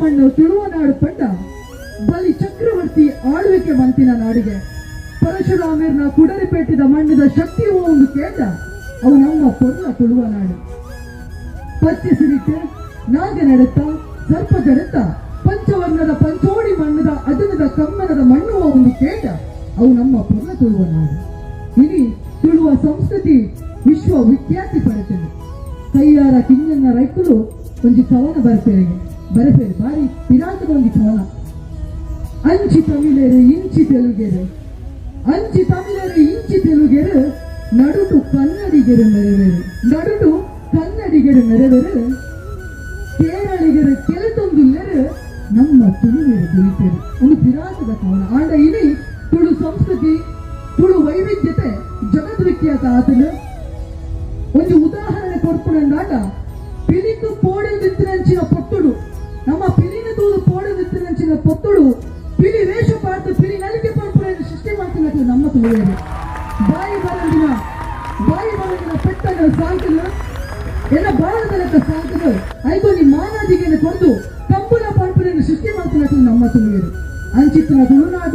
ಮಣ್ಣು ತುಳುವ ನಾಡು ಪಂಡ ಬಲಿ ಚಕ್ರವರ್ತಿ ಆಳ್ವಿಕೆ ಮಂತಿನ ನಾಡಿಗೆ. ಪರಶುರಾಮೇರ್ನ ಕುಡರಿಪೇಟಿದ ಮಣ್ಣಿನ ಶಕ್ತಿ ಒಂದು ಕೇಂದ್ರ ಅವು ನಮ್ಮ ನಾಡು. ಪಚ್ಚೆ ಸಿರಿಕೆ ನಾಗ ನಡತ ಸರ್ಪ ಜಡತ ಪಂಚವರ್ಣದ ಪಂಚೋಡಿ ಮಣ್ಣದ ಅದನದ ಕಮ್ಮನದ ಮಣ್ಣು ಒಂದು ಕೇಟ ಅವು ನಮ್ಮ ತುಳುವ ನಾಡು. ಇನಿ ತುಳುವ ಸಂಸ್ಕೃತಿ ವಿಶ್ವ ವಿಖ್ಯಾತಿ ಪಡೆದಿದೆ. ಕೈಯಾರ ಕಿಂಗನ್ನ ರೈತರು ಒಂದು ಕವನ ಬರಪೇರಿಗೆ ಬರಪೇರು ಬಾರಿ ಕವನ ಅಂಚಿ ತಮಿಳರು ಇಂಚಿ ತೆಲುಗೆರು. ಅಂಚಿ ತಮಿಳರು ಇಂಚಿ ತೆಲುಗೆರು ನಡುಟು ಕನ್ನಡಿಗರು ನೆರವೇರು ನಡುಟು ಕನ್ನಡಿಗರು ನೆರವೇರು ಕೇರಳಿಗರು ಕೆಲತೊಂದುಲ್ಲೆರು ನಮ್ಮ ತುಳುವೆರು ದುಲಿಪೇರು ಒಂದು ವಿರಾಟದ ಕವನ ಆಂಡ ಇಡೀ ತುಳು ಸಂಸ್ಕೃತಿ, ತುಳು ವೈವಿಧ್ಯತೆ, ಜಗದ್ವಿಖ್ಯಾತ ಆತನು ಒಂದು ಉದಾಹರಣೆ ಕೊಡ್ಪುಣಂದಾಟ ಜೀವನ ತಿಳಿಯುವುದು ಬಾಯಿ ಬರಂಗಿನ ಬಾಯಿ ಬರಂಗಿನ ಪೆಟ್ಟಗಳ ಸಾಂಕಲು ಎಲ್ಲ ಬಾಳದಲತ್ತ ಸಾಂಕಲು ಐದು ನೀ ಮಾನಾದಿಗೆಯನ್ನು ಕೊಟ್ಟು ತಂಪುಲ ಸೃಷ್ಟಿ ಮಾಡ್ತಿನ ನಮ್ಮ ತಿಳಿಯುವುದು ಅಂಚಿತ್ತಿನ ತುಳುನಾದ